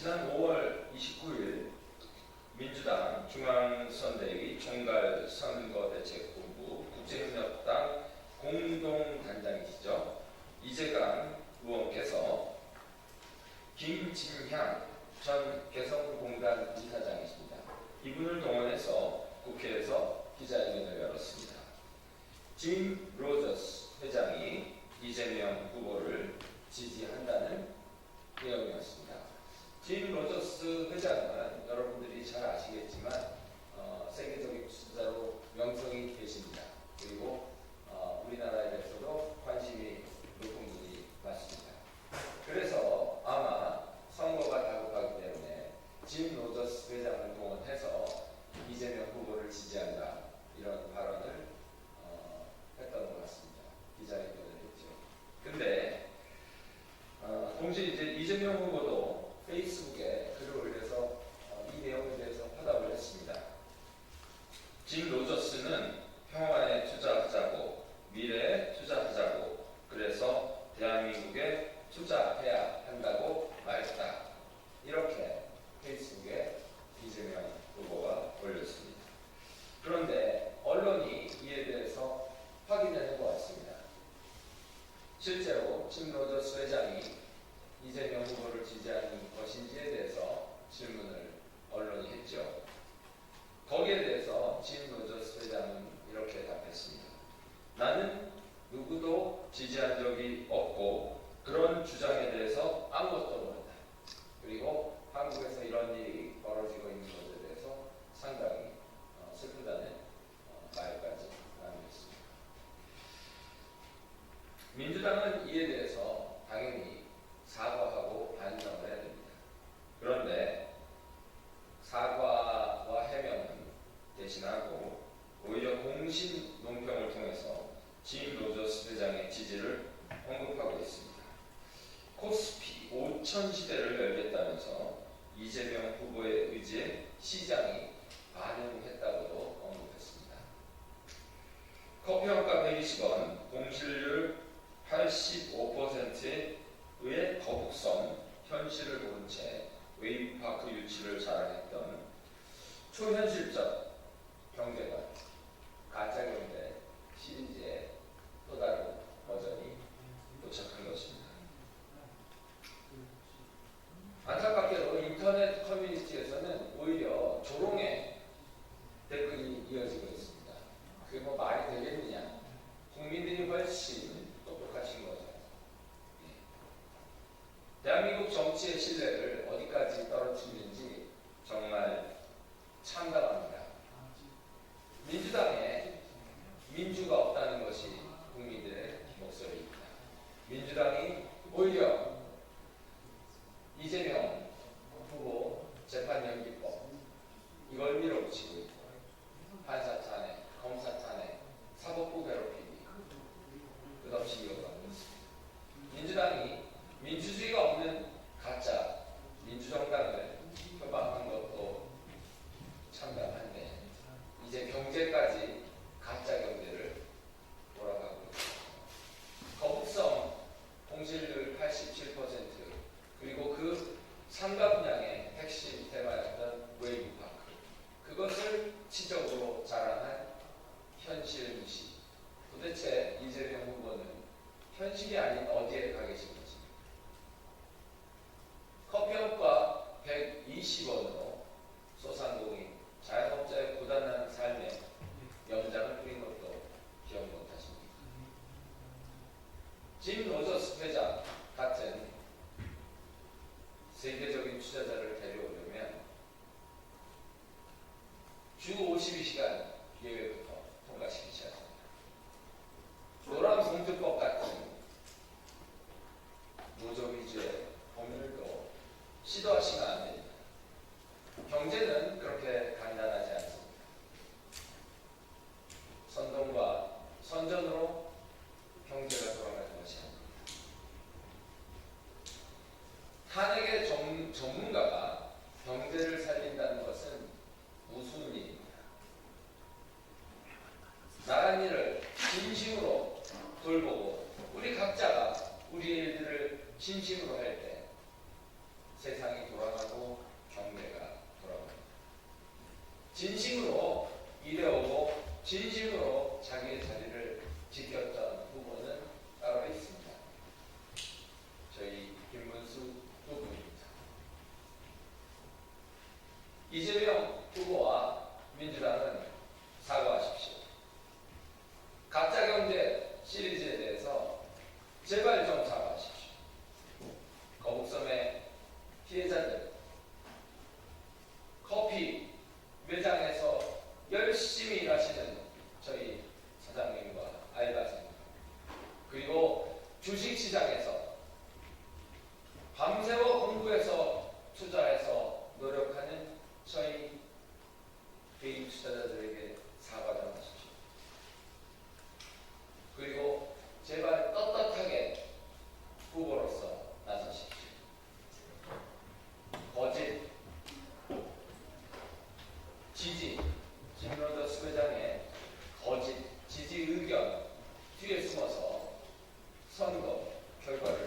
지난 5월 29일 민주당 중앙선대위 총괄 선거대책본부 국제협력당 공동단장이시죠. 이재강 의원께서 김진향 전 개성공단 이사장이십니다. 이분을 동원해서 국회에서 기자회견을 열었습니다. 짐 로저스 회장이 이재명 후보를 지지한다는 내용이었습니다. 짐 로저스 회장은 여러분들이 잘 아시겠지만 어, 세계적인 투자자로 명성이 계십니다. 그리고 어, 우리나라에 대해서도 관심이 높은 분이 맞습니다. 그래서 아마 선거가 다급하기 때문에 짐 로저스 회장을 동원해서 이재명 후보를 지지한다 이런 발언을 어, 했던 것 같습니다. 기자회견을 했죠. 근데 어, 동시에 이제 이재명 후보도 페이스북에 글을 올려서 어, 이 내용에 대해서 화답을 했습니다. 짐 로저스는 평화에 투자하자고 미래에 투자하자고 그래서 대한민국에 투자해야 한다고 말했다. 이렇게 페이스북에 이재명 후보가 올렸습니다. 그런데 언론이 이에 대해서 확인을 해보았습니다. 실제로 침 로저스 회장이 이재명 후보를 지지하는 것인지에 대해서 질문을 언론이 했죠. 거기에 대해서 진 로저스 회장은 이렇게 답했습니다. 나는 누구도 지지한 적이 없고 그런 주장에 대해서 아무것도 모른다. 그리고 한국에서 이런 일이 벌어지고 있는 것에 대해서 상당히 어, 슬프다는 어, 말까지 남겼습니다. 민주당은 이에 대해서 당연히 사과하고 반성을 해야 됩니다. 그런데 사과와 해명은 대신하고 오히려 공신 논평을 통해서 짐 로저스 회장의 지지를 언급하고 있습니다. 코스피 5천 시대를 열겠다면서 이재명 후보의 의지에 시장이 반응했다고도 언급했습니다. 커피 한값 120원, 공실률 85%의 거북선 현실을 모른 채 웨이브파크 유치를 자랑했던 초현실적 경제관 가짜 경제 시리즈의 또 다른 버전이 도착한 것입니다. 안타깝게도 커뮤니티에서는 오히려 조롱의 댓글이 이어지고 있습니다. 그게 뭐 말이 되겠느냐? 국민들이 훨씬 똑똑하신 거죠. 예. 대한민국 정치의 신뢰를 어디까지 떨어뜨리는지 정말 참담합니다. 민주당에 민주가 없다는 것이 국민들의 목소리입니다. 민주당이 오히려 이재명 후보 재판 연기법 이걸 밀어붙이고 있고 판사 탄핵, 검사 탄핵, 사법부 괴롭히기 끝없이 이어가고 있습니다. 민주당이 민주주의가 없는 가짜 민주정당을 협박한 것도 참담한데 이제 경제까지 가짜 경제를 돌아가고 있습니다. 거북성 공실률 87% 그리고 그 상가 분양의 핵심 테마였던 웨이브파크 그것을 치적으로 자랑한 현실 무시 도대체 이재명 후보는 현실이 아닌 어디에 가 계신 것입니까? 커피업과 120원으로 소상공인 자영업자의 고단한 삶에 연장을 뿌린 것도 기억 못하십니까? 짐 로저스 회장 같은 세계 적인 투자자를 데려오려면 주 52시간 예외부터 통과시키셔야 합니다. 노란 공주법 같은 노조 위주의 법률도 시도하시면 안 됩니다. 경제는 그렇게 간단하지 않습니다. 선동과 선전으로 경제가 돌아가는 것이 아닙니다. 탄핵의 정, 경, 전문가가 경제를 살린다는 것은 무슨 일입니다. 나란히를 돌보고 우리 각자가 우리 일들을 진심으로 할 때 세상이 돌아가고 경제가 돌아갑니다. 진심으로 일해오고 진심으로 자기의 자리를 진로저 수회장의 거짓 지지 의견 뒤에 숨어서 선거 결과를